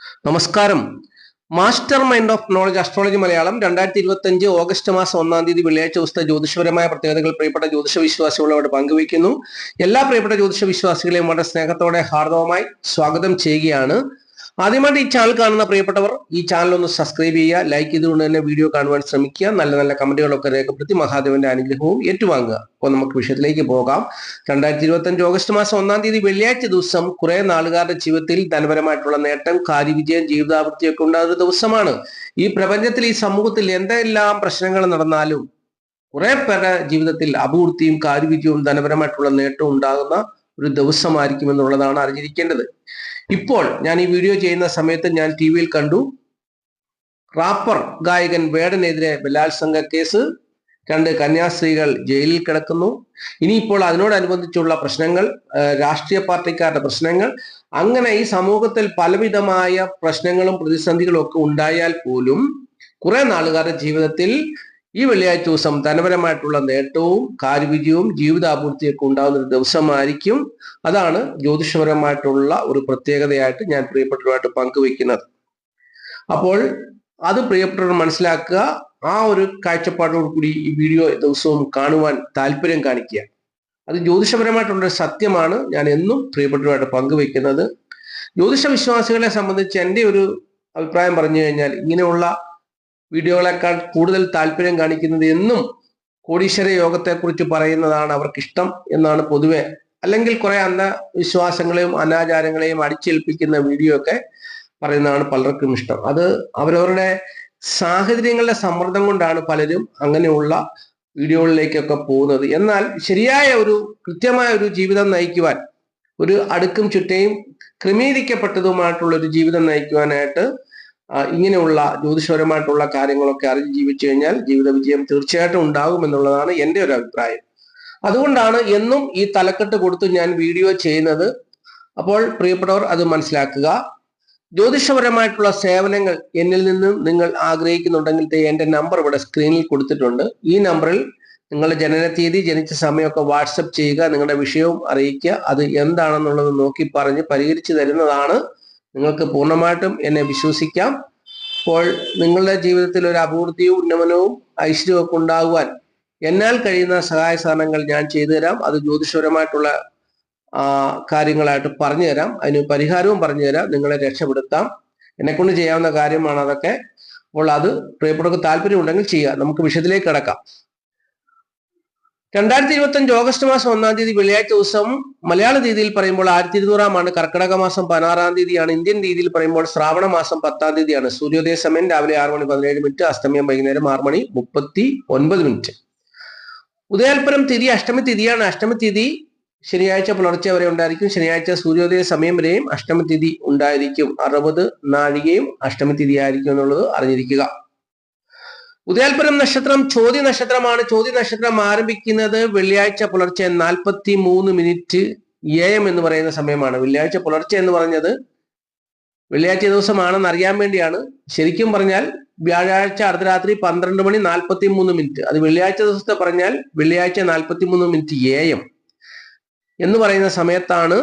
നമസ്കാരം. Master mind of knowledge astrology Malayalam രണ്ടായിരത്തി ഇരുപത്തി അഞ്ച് ഓഗസ്റ്റ് മാസം ഒന്നാം തീയതി വെള്ളിയാഴ്ച ദിവസത്തെ ജ്യോതിഷപരമായ പ്രത്യേകതകൾ പ്രിയപ്പെട്ട ജ്യോതിഷ വിശ്വാസികളോട് പങ്കുവയ്ക്കുന്നു. എല്ലാ പ്രിയപ്പെട്ട ജ്യോതിഷ വിശ്വാസികളെയും വളരെ സ്നേഹത്തോടെ ഹാർദവമായി സ്വാഗതം ചെയ്യുകയാണ്. ആദ്യമായിട്ട് ഈ ചാനൽ കാണുന്ന പ്രിയപ്പെട്ടവർ ഈ ചാനൽ ഒന്ന് സബ്സ്ക്രൈബ് ചെയ്യുക ലൈക്ക് ചെയ്തുകൊണ്ട് തന്നെ വീഡിയോ കാണുവാൻ ശ്രമിക്കുക. നല്ല നല്ല കമന്റുകളൊക്കെ രേഖപ്പെടുത്തി മഹാദേവന്റെ അനുഗ്രഹവും ഏറ്റുവാങ്ങുക. അപ്പോൾ നമുക്ക് വിഷയത്തിലേക്ക് പോകാം. രണ്ടായിരത്തി ഇരുപത്തി അഞ്ച് ഓഗസ്റ്റ് മാസം ഒന്നാം തീയതി വെള്ളിയാഴ്ച ദിവസം കുറെ നാളുകാരുടെ ജീവിതത്തിൽ ധനപരമായിട്ടുള്ള നേട്ടം കാര്യവിജയം ജീവിതാവൃത്തിയൊക്കെ ഉണ്ടാകുന്ന ദിവസമാണ്. ഈ പ്രപഞ്ചത്തിൽ ഈ സമൂഹത്തിൽ എന്തെല്ലാം പ്രശ്നങ്ങൾ നടന്നാലും കുറെ പേരുടെ ജീവിതത്തിൽ അപൂർത്തിയും കാര്യവിജയവും ധനപരമായിട്ടുള്ള നേട്ടവും ഉണ്ടാകുന്ന ഒരു ദിവസമായിരിക്കും എന്നുള്ളതാണ് അറിഞ്ഞിരിക്കേണ്ടത്. ഇപ്പോൾ ഞാൻ ഈ വീഡിയോ ചെയ്യുന്ന സമയത്ത് ഞാൻ ടി വിയിൽ കണ്ടു. റാപ്പർ ഗായകൻ വേടനെതിരെ ബലാത്സംഗ കേസ്. രണ്ട് കന്യാസ്ത്രീകൾ ജയിലിൽ കിടക്കുന്നു. ഇനിയിപ്പോൾ അതിനോടനുബന്ധിച്ചുള്ള പ്രശ്നങ്ങൾ രാഷ്ട്രീയ പാർട്ടിക്കാരുടെ പ്രശ്നങ്ങൾ. അങ്ങനെ ഈ സമൂഹത്തിൽ പലവിധമായ പ്രശ്നങ്ങളും പ്രതിസന്ധികളും ഒക്കെ ഉണ്ടായാൽ പോലും കുറെ നാളുകാരുടെ ജീവിതത്തിൽ ഈ വെള്ളിയാഴ്ച ദിവസം ധനപരമായിട്ടുള്ള നേട്ടവും കാര്യവിജയവും ജീവിതാപൂർത്തിയൊക്കെ ഉണ്ടാകുന്ന ഒരു ദിവസമായിരിക്കും. അതാണ് ജ്യോതിഷപരമായിട്ടുള്ള ഒരു പ്രത്യേകതയായിട്ട് ഞാൻ പ്രിയപ്പെട്ടവരുമായിട്ട് പങ്കുവയ്ക്കുന്നത് അപ്പോൾ അത് പ്രിയപ്പെട്ടവർ മനസ്സിലാക്കുക. ആ ഒരു കാഴ്ചപ്പാടോട് കൂടി ഈ വീഡിയോ ദിവസവും കാണുവാൻ താല്പര്യം കാണിക്കുക. അത് ജ്യോതിഷപരമായിട്ടുള്ള സത്യമാണ്. ഞാൻ എന്നും പ്രിയപ്പെട്ടവരുമായിട്ട് പങ്കുവയ്ക്കുന്നത് ജ്യോതിഷ വിശ്വാസികളെ സംബന്ധിച്ച് എന്റെ ഒരു അഭിപ്രായം പറഞ്ഞു കഴിഞ്ഞാൽ ഇങ്ങനെയുള്ള വീഡിയോകളെക്കാൾ കൂടുതൽ താല്പര്യം കാണിക്കുന്നത് എന്നും കോടീശ്വര യോഗത്തെക്കുറിച്ച് പറയുന്നതാണ് അവർക്കിഷ്ടം എന്നാണ് പൊതുവെ അല്ലെങ്കിൽ കുറെ അന്ധവിശ്വാസങ്ങളെയും അനാചാരങ്ങളെയും അടിച്ചേൽപ്പിക്കുന്ന വീഡിയോ ഒക്കെ പറയുന്നതാണ് പലർക്കും ഇഷ്ടം. അത് അവരവരുടെ സാഹചര്യങ്ങളുടെ സമ്മർദ്ദം കൊണ്ടാണ് പലരും അങ്ങനെയുള്ള വീഡിയോകളിലേക്കൊക്കെ പോകുന്നത്. എന്നാൽ ശരിയായ ഒരു കൃത്യമായ ഒരു ജീവിതം നയിക്കുവാൻ ഒരു അടുക്കും ചുറ്റയും ക്രമീകരിക്കപ്പെട്ടതുമായിട്ടുള്ള ഒരു ജീവിതം നയിക്കുവാനായിട്ട് ഇങ്ങനെയുള്ള ജ്യോതിഷപരമായിട്ടുള്ള കാര്യങ്ങളൊക്കെ അറിഞ്ഞ് ജീവിച്ചു കഴിഞ്ഞാൽ ജീവിത വിജയം തീർച്ചയായിട്ടും ഉണ്ടാകും എന്നുള്ളതാണ് എന്റെ ഒരു അഭിപ്രായം. അതുകൊണ്ടാണ് എന്നും ഈ തലക്കെട്ട് കൊടുത്ത് ഞാൻ വീഡിയോ ചെയ്യുന്നത്. അപ്പോൾ പ്രിയപ്പെട്ടവർ അത് മനസ്സിലാക്കുക. ജ്യോതിഷപരമായിട്ടുള്ള സേവനങ്ങൾ എന്നിൽ നിന്നും നിങ്ങൾ ആഗ്രഹിക്കുന്നുണ്ടെങ്കിൽ എന്റെ നമ്പർ ഇവിടെ സ്ക്രീനിൽ കൊടുത്തിട്ടുണ്ട്. ഈ നമ്പറിൽ നിങ്ങളുടെ ജനന തീയതി ജനിച്ച സമയമൊക്കെ വാട്സപ്പ് ചെയ്യുക നിങ്ങളുടെ വിഷയവും അറിയിക്കുക അത് എന്താണെന്നുള്ളത് നോക്കി പറഞ്ഞ് പരിഹരിച്ചു തരുന്നതാണ് നിങ്ങൾക്ക് പൂർണമായിട്ടും എന്നെ വിശ്വസിക്കാം. അപ്പോൾ നിങ്ങളുടെ ജീവിതത്തിൽ ഒരു അഭിവൃദ്ധിയും ഉന്നമനവും ഐശ്വര്യവും ഒക്കെ ഉണ്ടാകുവാൻ എന്നാൽ കഴിയുന്ന സഹായ സാധനങ്ങൾ ഞാൻ ചെയ്തു തരാം. അത് ജ്യോതിഷപരമായിട്ടുള്ള കാര്യങ്ങളായിട്ട് പറഞ്ഞു തരാം. അതിന് പരിഹാരവും പറഞ്ഞു തരാം. നിങ്ങളെ രക്ഷപ്പെടുത്താം. എന്നെക്കൊണ്ട് ചെയ്യാവുന്ന കാര്യമാണ് അതൊക്കെ. അപ്പോൾ അത് പ്രിയപ്പെട്ടവർക്ക് താല്പര്യമുണ്ടെങ്കിൽ ചെയ്യുക. നമുക്ക് വിഷയത്തിലേക്ക് കിടക്കാം. രണ്ടായിരത്തി ഇരുപത്തി അഞ്ച് ഓഗസ്റ്റ് മാസം ഒന്നാം തീയതി വെള്ളിയാഴ്ച ദിവസം മലയാള രീതിയിൽ പറയുമ്പോൾ ആയിരത്തി ഇരുന്നൂറാമാണ് കർക്കിടക മാസം പതിനാറാം തീയതിയാണ്. ഇന്ത്യൻ രീതിയിൽ പറയുമ്പോൾ ശ്രാവണ മാസം പത്താം തീയതിയാണ്. സൂര്യോദയ സമയം രാവിലെ ആറ് മണി പതിനേഴ് മിനിറ്റ് അസ്തമയം വൈകുന്നേരം ആറ് മണി മുപ്പത്തി ഒൻപത് മിനിറ്റ്. ഉദയാൽപരം തിഥി അഷ്ടമി തിഥിയാണ്. അഷ്ടമി തിഥി ശനിയാഴ്ച പുലർച്ചെ വരെ ഉണ്ടായിരിക്കും. ശനിയാഴ്ച സൂര്യോദയ സമയം വരെയും അഷ്ടമി തിഥി ഉണ്ടായിരിക്കും. അറുപത് നാഴികയും അഷ്ടമി തിഥി ആയിരിക്കും എന്നുള്ളത് അറിഞ്ഞിരിക്കുക. ഉദയാൽപരം നക്ഷത്രം ചോദ്യ നക്ഷത്രമാണ്. ചോദ്യ നക്ഷത്രം ആരംഭിക്കുന്നത് വെള്ളിയാഴ്ച പുലർച്ചെ നാൽപ്പത്തി മൂന്ന് മിനിറ്റ് എ എം എന്ന് പറയുന്ന സമയമാണ്. വെള്ളിയാഴ്ച പുലർച്ചെ എന്ന് പറഞ്ഞത് വെള്ളിയാഴ്ച ദിവസമാണെന്ന് അറിയാൻ വേണ്ടിയാണ്. ശരിക്കും പറഞ്ഞാൽ വ്യാഴാഴ്ച അർദ്ധരാത്രി പന്ത്രണ്ട് മണി നാൽപ്പത്തി മൂന്ന് മിനിറ്റ്. അത് വെള്ളിയാഴ്ച ദിവസത്തെ പറഞ്ഞാൽ വെള്ളിയാഴ്ച നാൽപ്പത്തി മൂന്ന് മിനിറ്റ് എ എം എന്ന് പറയുന്ന സമയത്താണ്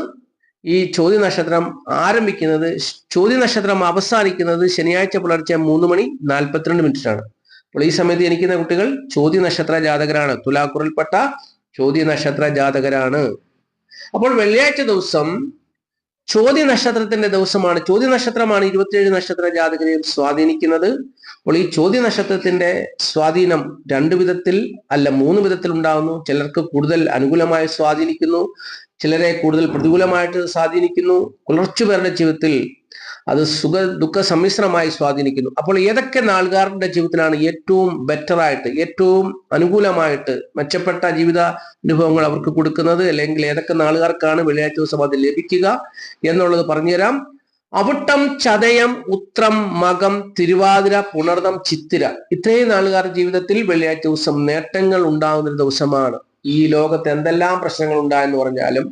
ഈ ചോദ്യ നക്ഷത്രം ആരംഭിക്കുന്നത്. ചോദ്യ നക്ഷത്രം അവസാനിക്കുന്നത് ശനിയാഴ്ച പുലർച്ചെ മൂന്ന് മണി നാൽപ്പത്തിരണ്ട് മിനിറ്റിനാണ്. അപ്പോൾ ഈ സമയത്ത് ജനിക്കുന്ന കുട്ടികൾ ചോദ്യ നക്ഷത്ര ജാതകരാണ്. തുലാക്കുറിൽപ്പെട്ട ചോദ്യ നക്ഷത്ര ജാതകരാണ്. അപ്പോൾ വെള്ളിയാഴ്ച ദിവസം ചോദ്യ നക്ഷത്രത്തിന്റെ ദിവസമാണ്. ചോദ്യ നക്ഷത്രമാണ് ഇരുപത്തിയേഴ് നക്ഷത്ര ജാതകരെയും സ്വാധീനിക്കുന്നത്. അപ്പോൾ ഈ ചോദ്യ നക്ഷത്രത്തിന്റെ സ്വാധീനം രണ്ടു വിധത്തിൽ അല്ല മൂന്ന് വിധത്തിൽ ഉണ്ടാകുന്നു ചിലർക്ക് കൂടുതൽ അനുകൂലമായി സ്വാധീനിക്കുന്നു. ചിലരെ കൂടുതൽ പ്രതികൂലമായിട്ട് സ്വാധീനിക്കുന്നു. കുറച്ചു പേരുടെ ജീവിതത്തിൽ അത് സുഖ ദുഃഖ സമ്മിശ്രമായി സ്വാധീനിക്കുന്നു. അപ്പോൾ ഏതൊക്കെ നാളുകാരുടെ ജീവിതത്തിലാണ് ഏറ്റവും ബെറ്റർ ആയിട്ട് ഏറ്റവും അനുകൂലമായിട്ട് മെച്ചപ്പെട്ട ജീവിത അനുഭവങ്ങൾ അവർക്ക് കൊടുക്കുന്നത്? അല്ലെങ്കിൽ ഏതൊക്കെ നാളുകാർക്കാണ് വെള്ളിയാഴ്ച ദിവസം അത് ലഭിക്കുക എന്നുള്ളത് പറഞ്ഞുതരാം. അവിട്ടം ചതയം ഉത്രം മകം തിരുവാതിര പുണർതം ചിത്തിര. ഇത്രയും നാളുകാരുടെ ജീവിതത്തിൽ വെള്ളിയാഴ്ച ദിവസം നേട്ടങ്ങൾ ഉണ്ടാകുന്ന ദിവസമാണ്. ഈ ലോകത്ത് എന്തെല്ലാം പ്രശ്നങ്ങൾ ഉണ്ടായെന്ന് പറഞ്ഞാലും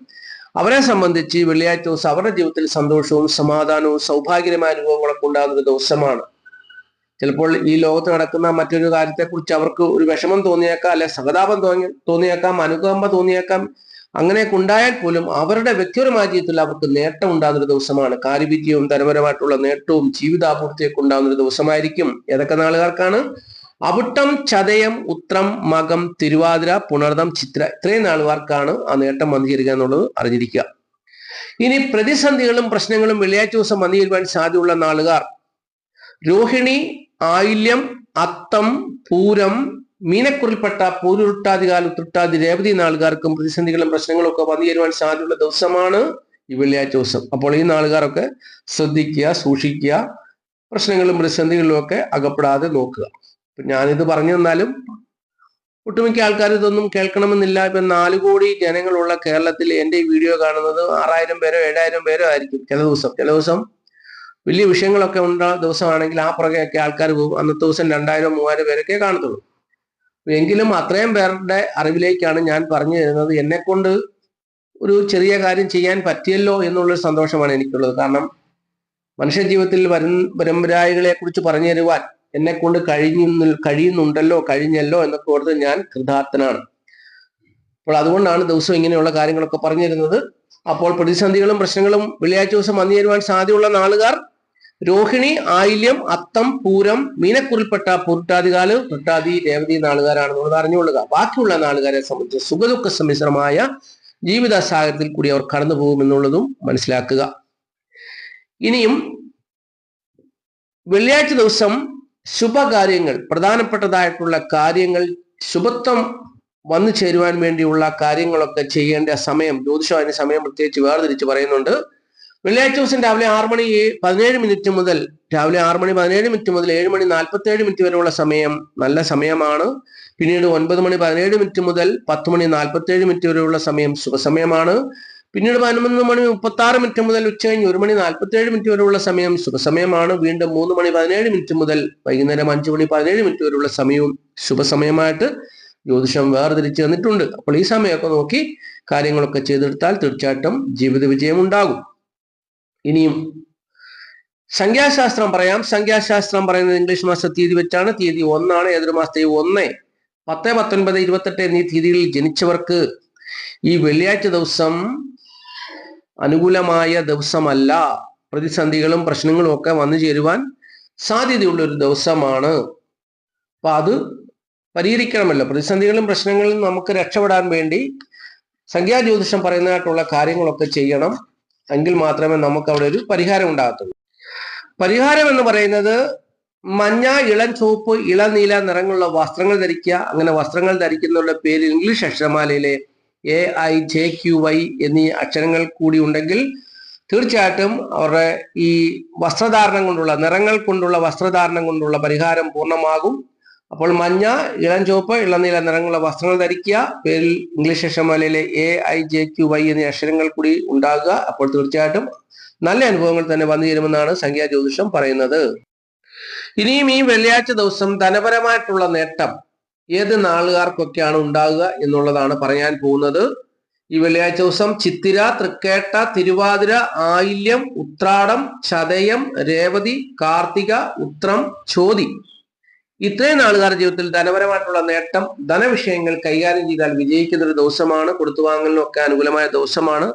അവരെ സംബന്ധിച്ച് വെള്ളിയാഴ്ച ദിവസം അവരുടെ ജീവിതത്തിൽ സന്തോഷവും സമാധാനവും സൗഭാഗ്യമായ അനുഭവങ്ങളൊക്കെ ഉണ്ടാകുന്ന ഒരു ദിവസമാണ്. ചിലപ്പോൾ ഈ ലോകത്ത് നടക്കുന്ന മറ്റൊരു കാര്യത്തെക്കുറിച്ച് അവർക്ക് ഒരു വിഷമം തോന്നിയേക്കാം അല്ലെ സഹതാപം തോന്നി തോന്നിയേക്കാം അനുകമ്പ തോന്നിയേക്കാം. അങ്ങനെയൊക്കെ ഉണ്ടായാൽ പോലും അവരുടെ വ്യക്തിപരമായ ജീവിതത്തിൽ അവർക്ക് നേട്ടം ഉണ്ടാകുന്ന ദിവസമാണ്. കാര്യവിദ്യവും ധനപരമായിട്ടുള്ള നേട്ടവും ജീവിതാപൂർത്തിയൊക്കെ ഉണ്ടാകുന്ന ഒരു ദിവസമായിരിക്കും. ഏതൊക്കെ നാളുകാർക്കാണ്? അവിട്ടം ചതയം ഉത്രം മകം തിരുവാതിര പുണർദം ചിത്ര ഇത്രയും നാളുകാർക്കാണ് ആ നേട്ടം വന്നു എന്നുള്ളത് അറിഞ്ഞിരിക്കുക. ഇനി പ്രതിസന്ധികളും പ്രശ്നങ്ങളും വെള്ളിയാഴ്ച ദിവസം വന്നു ചേരുവാൻ സാധ്യതയുള്ള നാളുകാർ. രോഹിണി ആയില്യം അത്തം പൂരം മീനക്കുറിൽപ്പെട്ട പൂരുരുട്ടാതികാൽ ഉത്രട്ടാതി രേവതി നാളുകാർക്കും പ്രതിസന്ധികളും പ്രശ്നങ്ങളും ഒക്കെ വന്നു ചേരുവാൻ സാധ്യതയുള്ള ദിവസമാണ് ഈ വെള്ളിയാഴ്ച ദിവസം. അപ്പോൾ ഈ നാളുകാരൊക്കെ ശ്രദ്ധിക്കുക സൂക്ഷിക്കുക പ്രശ്നങ്ങളും പ്രതിസന്ധികളിലും ഒക്കെ അകപ്പെടാതെ നോക്കുക. ഞാനിത് പറഞ്ഞു തന്നാലും ഒട്ടുമിക്ക ആൾക്കാർ ഇതൊന്നും കേൾക്കണമെന്നില്ല. ഇപ്പൊ നാല് കോടി ജനങ്ങളുള്ള കേരളത്തിൽ എന്റെ ഈ വീഡിയോ കാണുന്നത് ആറായിരം പേരോ ഏഴായിരം പേരോ ആയിരിക്കും ചില ദിവസം. ചില ദിവസം വലിയ വിഷയങ്ങളൊക്കെ ഉണ്ട ദിവസമാണെങ്കിൽ ആ പുറകെയൊക്കെ ആൾക്കാർ പോകും. അന്നത്തെ ദിവസം രണ്ടായിരം മൂവായിരം പേരൊക്കെ കാണത്തുള്ളൂ. എങ്കിലും അത്രയും പേരുടെ അറിവിലേക്കാണ് ഞാൻ പറഞ്ഞു തരുന്നത്. എന്നെ കൊണ്ട് ഒരു ചെറിയ കാര്യം ചെയ്യാൻ പറ്റിയല്ലോ എന്നുള്ളൊരു സന്തോഷമാണ് എനിക്കുള്ളത്. കാരണം മനുഷ്യ ജീവിതത്തിൽ വരും പരമ്പരായികളെ കുറിച്ച് പറഞ്ഞു തരുവാൻ എന്നെ കൊണ്ട് കഴിഞ്ഞു കഴിയുന്നുണ്ടല്ലോ കഴിഞ്ഞല്ലോ എന്നൊക്കെ ഓർത്ത് ഞാൻ കൃതാർത്ഥനാണ്. അപ്പോൾ അതുകൊണ്ടാണ് ദിവസം ഇങ്ങനെയുള്ള കാര്യങ്ങളൊക്കെ പറഞ്ഞു തരുന്നത് അപ്പോൾ പ്രതിസന്ധികളും പ്രശ്നങ്ങളും വെള്ളിയാഴ്ച ദിവസം വന്നു തരുവാൻ സാധ്യതയുള്ള നാളുകാർ രോഹിണി ആയില്യം അത്തം പൂരം മീനക്കുറിൽപ്പെട്ട പുരുട്ടാതികാൽ പുരുട്ടാതി രേവതി നാളുകാരാണെന്നുള്ളത് അറിഞ്ഞുകൊള്ളുക. ബാക്കിയുള്ള നാളുകാരെ സംബന്ധിച്ച് സുഖദുഃഖ സമ്മിശ്രമായ ജീവിത സാഹചര്യത്തിൽ കൂടി അവർ കടന്നു പോകുമെന്നുള്ളതും മനസ്സിലാക്കുക. ഇനിയും വെള്ളിയാഴ്ച ദിവസം ശുഭകാര്യങ്ങൾ പ്രധാനപ്പെട്ടതായിട്ടുള്ള കാര്യങ്ങൾ ശുഭത്വം വന്നു ചേരുവാൻ വേണ്ടിയുള്ള കാര്യങ്ങളൊക്കെ ചെയ്യേണ്ട സമയം ജ്യോതിഷം അതിന് സമയം പ്രത്യേകിച്ച് വേർതിരിച്ച് പറയുന്നുണ്ട്. വെള്ളിയാഴ്ച ദിവസം രാവിലെ ആറ് മണി പതിനേഴ് മിനിറ്റ് മുതൽ രാവിലെ ആറ് മണി പതിനേഴ് മിനിറ്റ് മുതൽ ഏഴ് മണി നാൽപ്പത്തി ഏഴ് മിനിറ്റ് വരെയുള്ള സമയം നല്ല സമയമാണ്. പിന്നീട് ഒൻപത് മണി പതിനേഴ് മിനിറ്റ് മുതൽ പത്ത് മണി നാൽപ്പത്തി ഏഴ് മിനിറ്റ് വരെയുള്ള സമയം ശുഭസമയമാണ്. പിന്നീട് പതിനൊന്ന് മണി മുപ്പത്തി ആറ് മിനിറ്റ് മുതൽ ഉച്ച കഴിഞ്ഞ് ഒരു മണി നാൽപ്പത്തി ഏഴ് മിനിറ്റ് വരെയുള്ള സമയം ശുഭസമയമാണ്. വീണ്ടും മൂന്ന് മണി പതിനേഴ് മിനിറ്റ് മുതൽ വൈകുന്നേരം അഞ്ച് മണി പതിനേഴ് മിനിറ്റ് വരെയുള്ള സമയവും ശുഭസമയമായിട്ട് ജ്യോതിഷം വേർതിരിച്ച് തന്നിട്ടുണ്ട്. അപ്പോൾ ഈ സമയമൊക്കെ നോക്കി കാര്യങ്ങളൊക്കെ ചെയ്തെടുത്താൽ തീർച്ചയായിട്ടും ജീവിത വിജയം ഉണ്ടാകും. ഇനിയും സംഖ്യാശാസ്ത്രം പറയാം. സംഖ്യാശാസ്ത്രം പറയുന്നത് ഇംഗ്ലീഷ് മാസ തീയതി വെച്ചാണ്. തീയതി ഒന്നാണ്. ഏതൊരു മാസത്തെ ഒന്ന്. പത്ത് പത്തൊൻപത് ഇരുപത്തെട്ട് എന്നീ തീയതികളിൽ ജനിച്ചവർക്ക് ഈ വെള്ളിയാഴ്ച ദിവസം അനുകൂലമായ ദിവസമല്ല. പ്രതിസന്ധികളും പ്രശ്നങ്ങളും ഒക്കെ വന്നു ചേരുവാൻ സാധ്യതയുള്ള ഒരു ദിവസമാണ്. അപ്പൊ അത് പരിഹരിക്കണമല്ലോ. പ്രതിസന്ധികളും പ്രശ്നങ്ങളും നമുക്ക് രക്ഷപ്പെടാൻ വേണ്ടി സംഖ്യാ ജ്യോതിഷം പറയുന്നതായിട്ടുള്ള കാര്യങ്ങളൊക്കെ ചെയ്യണം. എങ്കിൽ മാത്രമേ നമുക്ക് അവിടെ ഒരു പരിഹാരം ഉണ്ടാകത്തുള്ളൂ. പരിഹാരം എന്ന് പറയുന്നത് മഞ്ഞ ഇളം ചുവപ്പ് ഇളനീല നിറങ്ങളുള്ള വസ്ത്രങ്ങൾ ധരിക്കുക. അങ്ങനെ വസ്ത്രങ്ങൾ ധരിക്കുന്നുള്ള പേര് English അക്ഷരമാലയിലെ A I J Q Y എന്നീ അക്ഷരങ്ങൾ കൂടി ഉണ്ടെങ്കിൽ തീർച്ചയായിട്ടും അവരുടെ ഈ വസ്ത്രധാരണം കൊണ്ടുള്ള നിറങ്ങൾ കൊണ്ടുള്ള വസ്ത്രധാരണം കൊണ്ടുള്ള പരിഹാരം പൂർണമാകും. അപ്പോൾ മഞ്ഞ ഇളം ചുവപ്പ് ഇളനീല നിറങ്ങളുള്ള വസ്ത്രങ്ങൾ ധരിക്കുക. പേരിൽ English അക്ഷരമാലയിലെ A I J Q Y എന്നീ അക്ഷരങ്ങൾ കൂടി ഉണ്ടാകുക. അപ്പോൾ തീർച്ചയായിട്ടും നല്ല അനുഭവങ്ങൾ തന്നെ വന്നു ചേരുമെന്നാണ് സംഖ്യാ ജ്യോതിഷം പറയുന്നത്. ഇനിയും ഈ വെള്ളിയാഴ്ച ദിവസം ധനപരമായിട്ടുള്ള നേട്ടം ഏത് നാളുകാർക്കൊക്കെയാണ് ഉണ്ടാകുക എന്നുള്ളതാണ് പറയാൻ പോകുന്നത്. ഈ വെള്ളിയാഴ്ച ദിവസം ചിത്തിര തൃക്കേട്ട തിരുവാതിര ആയില്യം ഉത്രാടം ചതയം രേവതി കാർത്തിക ഉത്രം ചോതി. ഇത്രയും നാളുകാരുടെ ജീവിതത്തിൽ ധനപരമായിട്ടുള്ള നേട്ടം ധനവിഷയങ്ങൾ കൈകാര്യം ചെയ്താൽ വിജയിക്കുന്ന ഒരു ദിവസമാണ് കൊടുത്തുവാങ്ങലിനൊക്കെ അനുകൂലമായ ദിവസമാണ്.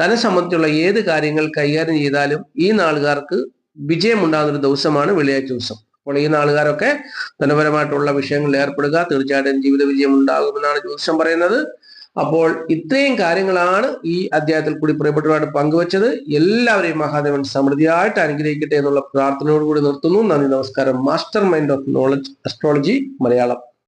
ധനം സംബന്ധിച്ചുള്ള ഏത് കാര്യങ്ങൾ കൈകാര്യം ചെയ്താലും ഈ നാളുകാർക്ക് വിജയമുണ്ടാകുന്ന ഒരു ദിവസമാണ് വെള്ളിയാഴ്ച ദിവസം. അപ്പോൾ ഈ നാളുകാരൊക്കെ ധനപരമായിട്ടുള്ള വിഷയങ്ങളിൽ ഏർപ്പെടുക. തീർച്ചയായിട്ടും ജീവിത വിജയം ഉണ്ടാകുമെന്നാണ് ജ്യോതിഷം പറയുന്നത്. അപ്പോൾ ഇത്രയും കാര്യങ്ങളാണ് ഈ അധ്യായത്തിൽ കൂടി പ്രിയപ്പെട്ടവരായിട്ട് പങ്കുവച്ചത്. എല്ലാവരെയും മഹാദേവൻ സമൃദ്ധിയായിട്ട് അനുഗ്രഹിക്കട്ടെ എന്നുള്ള പ്രാർത്ഥനയോടുകൂടി നിർത്തുന്നു. നന്ദി നമസ്കാരം. Master mind of knowledge astrology Malayalam.